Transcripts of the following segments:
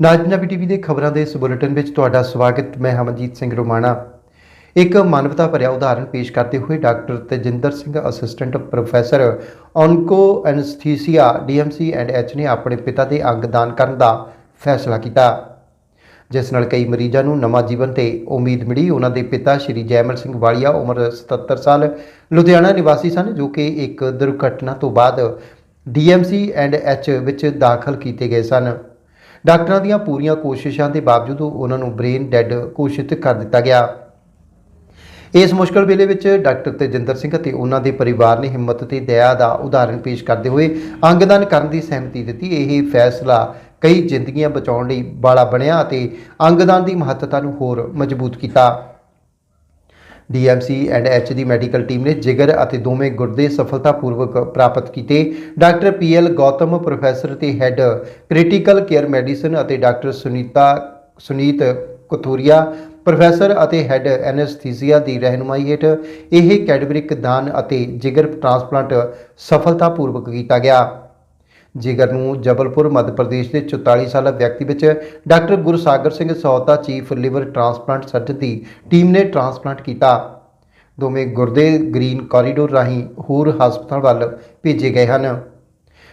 ਨਾਜਨਬੀ TV ਦੇ ਖਬਰਾਂ ਦੇ ਇਸ ਬੁਲੇਟਿਨ ਵਿੱਚ ਤੁਹਾਡਾ ਸਵਾਗਤ, ਮੈਂ ਹਮਨਜੀਤ ਸਿੰਘ ਰੋਮਾਣਾ। ਇੱਕ ਮਾਨਵਤਾ ਭਰਿਆ ਉਦਾਹਰਣ ਪੇਸ਼ ਕਰਦੇ ਹੋਏ doctor Tejinder Singh, assistant professor onco anaesthesia DMC and H ਨੇ ਆਪਣੇ ਪਿਤਾ ਦੇ ਅੰਗ ਦਾਨ ਕਰਨ ਦਾ ਫੈਸਲਾ ਕੀਤਾ। ਜਿਸ ਨਾਲ ਕਈ ਮਰੀਜ਼ਾਂ ਨੂੰ ਨਵਾਂ ਜੀਵਨ ਤੇ ਉਮੀਦ ਮਿਲੀ। ਉਹਨਾਂ ਦੇ ਪਿਤਾ ਸ਼੍ਰੀ ਜੈਮਲ ਸਿੰਘ ਵਾਲੀਆ, ਉਮਰ 77 ਸਾਲ, ਲੁਧਿਆਣਾ ਨਿਵਾਸੀ ਸਨ, ਜੋ ਕਿ ਇੱਕ ਦੁਰਘਟਨਾ ਤੋਂ ਬਾਅਦ ਡੀਐਮਸੀ ਐਂਡ ਐਚ ਵਿੱਚ ਦਾਖਲ ਕੀਤੇ ਗਏ ਸਨ। ਡਾਕਟਰਾਂ ਦੀਆਂ ਪੂਰੀਆਂ ਕੋਸ਼ਿਸ਼ਾਂ ਦੇ ਬਾਵਜੂਦ ਉਹਨਾਂ ਨੂੰ ਬ੍ਰੇਨ ਡੈੱਡ ਘੋਸ਼ਿਤ ਕਰ ਦਿੱਤਾ ਗਿਆ। ਇਸ ਮੁਸ਼ਕਲ ਵੇਲੇ ਵਿੱਚ ਡਾਕਟਰ ਤੇਜਿੰਦਰ ਸਿੰਘ ਅਤੇ ਉਹਨਾਂ ਦੇ ਪਰਿਵਾਰ ਨੇ ਹਿੰਮਤ ਤੇ ਦਇਆ ਦਾ ਉਦਾਹਰਣ ਪੇਸ਼ ਕਰਦੇ ਹੋਏ ਅੰਗਦਾਨ ਕਰਨ ਦੀ ਸਹਿਮਤੀ ਦਿੱਤੀ। ਇਹ ਫੈਸਲਾ ਕਈ ਜ਼ਿੰਦਗੀਆਂ ਬਚਾਉਣ ਲਈ ਬਾਲਾ ਬਣਿਆ ਅਤੇ ਅੰਗਦਾਨ ਦੀ ਮਹੱਤਤਾ ਨੂੰ ਹੋਰ ਮਜ਼ਬੂਤ ਕੀਤਾ। ਡੀਐਮਸੀ ਐਂਡ ਐਚ ਦੀ ਮੈਡੀਕਲ ਟੀਮ ਨੇ ਜਿਗਰ ਅਤੇ ਦੋਵੇਂ ਗੁਰਦੇ ਸਫਲਤਾਪੂਰਵਕ ਪ੍ਰਾਪਤ ਕੀਤੇ। ਡਾਕਟਰ ਪੀਐਲ ਗੌਤਮ, ਪ੍ਰੋਫੈਸਰ ਤੇ ਹੈੱਡ ਕ੍ਰਿਟੀਕਲ ਕੇਅਰ ਮੈਡੀਸਨ ਅਤੇ ਡਾਕਟਰ ਸੁਨੀਤਾ, ਸੁਨੀਤ ਕਥੂਰੀਆ, ਪ੍ਰੋਫੈਸਰ ਅਤੇ ਹੈੱਡ ਐਨਸਥੀਸੀਆ ਦੀ ਰਹਿਨੁਮਾਈ ਹੇਠ ਇਹ ਕੈਡਵਰਿਕ ਦਾਨ ਅਤੇ ਜਿਗਰ ਟ੍ਰਾਂਸਪਲਾਂਟ ਸਫਲਤਾਪੂਰਵਕ ਕੀਤਾ ਗਿਆ। ਜਿਗਰ ਨੂੰ ਜਬਲਪੁਰ, ਮੱਧ ਪ੍ਰਦੇਸ਼ ਦੇ 44 ਸਾਲਾ ਵਿਅਕਤੀ ਵਿੱਚ doctor Gursagar Singh Sauta chief liver transplant surgeon ਦੀ ਟੀਮ ਨੇ ਟ੍ਰਾਂਸਪਲਾਂਟ ਕੀਤਾ। ਦੋਵੇਂ ਗੁਰਦੇ ਗ੍ਰੀਨ ਕੋਰੀਡੋਰ ਰਾਹੀਂ ਹੋਰ ਹਸਪਤਾਲ ਵੱਲ ਭੇਜੇ ਗਏ ਹਨ।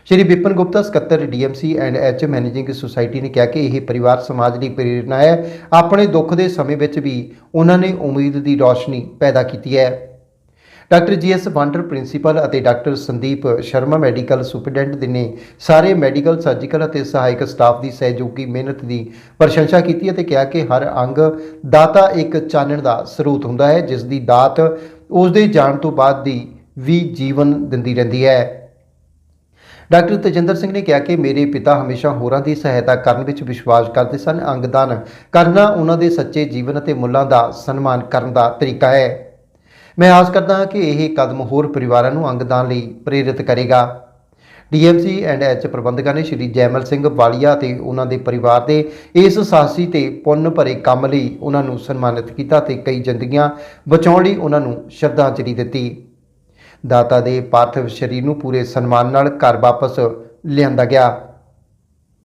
ਸ਼੍ਰੀ ਵਿਪਨ ਗੁਪਤਾ, ਸਕੱਤਰ DMC and H managing society ਨੇ ਕਿਹਾ ਕਿ ਇਹ ਪਰਿਵਾਰ ਸਮਾਜ ਲਈ ਪ੍ਰੇਰਣਾ ਹੈ। ਆਪਣੇ ਦੁੱਖ ਦੇ ਸਮੇਂ ਵਿੱਚ ਵੀ ਉਹਨਾਂ ਨੇ ਉਮੀਦ ਦੀ ਰੋਸ਼ਨੀ ਪੈਦਾ ਕੀਤੀ ਹੈ। Doctor G GS Wander principal ਅਤੇ doctor Sandeep Sharma medical superintendent ਨੇ ਸਾਰੇ ਮੈਡੀਕਲ, ਸਰਜੀਕਲ ਅਤੇ ਸਹਾਇਕ ਸਟਾਫ ਦੀ ਸਹਿਯੋਗੀ ਮਿਹਨਤ ਦੀ ਪ੍ਰਸ਼ੰਸਾ ਕੀਤੀ ਅਤੇ ਕਿਹਾ ਕਿ ਹਰ ਅੰਗ ਦਾਤਾ ਇੱਕ ਚਾਨਣ ਦਾ ਸਰੋਤ ਹੁੰਦਾ ਹੈ, ਜਿਸ ਦੀ ਦਾਤ ਉਸ ਦੇ ਜਾਣ ਤੋਂ ਬਾਅਦ ਦੀ ਵੀ ਜੀਵਨ ਦਿੰਦੀ ਰਹਿੰਦੀ ਹੈ। ਡਾਕਟਰ ਤੇਜਿੰਦਰ ਸਿੰਘ ਨੇ ਕਿਹਾ ਕਿ ਮੇਰੇ ਪਿਤਾ ਹਮੇਸ਼ਾ ਹੋਰਾਂ ਦੀ ਸਹਾਇਤਾ ਕਰਨ ਵਿੱਚ ਵਿਸ਼ਵਾਸ ਕਰਦੇ ਸਨ। ਅੰਗਦਾਨ ਕਰਨਾ ਉਹਨਾਂ ਦੇ ਸੱਚੇ ਜੀਵਨ ਅਤੇ ਮੁੱਲਾਂ ਦਾ ਸਨਮਾਨ ਕਰਨ ਦਾ ਤਰੀਕਾ ਹੈ। ਮੈਂ ਆਸ ਕਰਦਾ ਹਾਂ ਕਿ ਇਹ ਕਦਮ ਹੋਰ ਪਰਿਵਾਰਾਂ ਨੂੰ ਅੰਗਦਾਨ ਲਈ ਪ੍ਰੇਰਿਤ ਕਰੇਗਾ। ਡੀਐਮਸੀ ਐਂਡ ਐਚ ਪ੍ਰਬੰਧਕਾਂ ਨੇ ਸ਼੍ਰੀ ਜੈਮਲ ਸਿੰਘ ਵਾਲੀਆ ਤੇ ਉਹਨਾਂ ਦੇ ਪਰਿਵਾਰ ਦੇ ਇਸ ਸਾਹਸੀ ਤੇ ਪੁੰਨ ਭਰੇ ਕੰਮ ਲਈ ਉਹਨਾਂ ਨੂੰ ਸਨਮਾਨਿਤ ਕੀਤਾ ਤੇ ਕਈ ਜ਼ਿੰਦਗੀਆਂ ਬਚਾਉਣ ਲਈ ਉਹਨਾਂ ਨੂੰ ਸ਼ਰਧਾਂਜਲੀ ਦਿੱਤੀ। ਦਾਤਾ ਦੇ ਪਾਰਥਿਵ ਸਰੀਰ ਨੂੰ ਪੂਰੇ ਸਨਮਾਨ ਨਾਲ ਘਰ ਵਾਪਸ ਲਿਆਂਦਾ ਗਿਆ।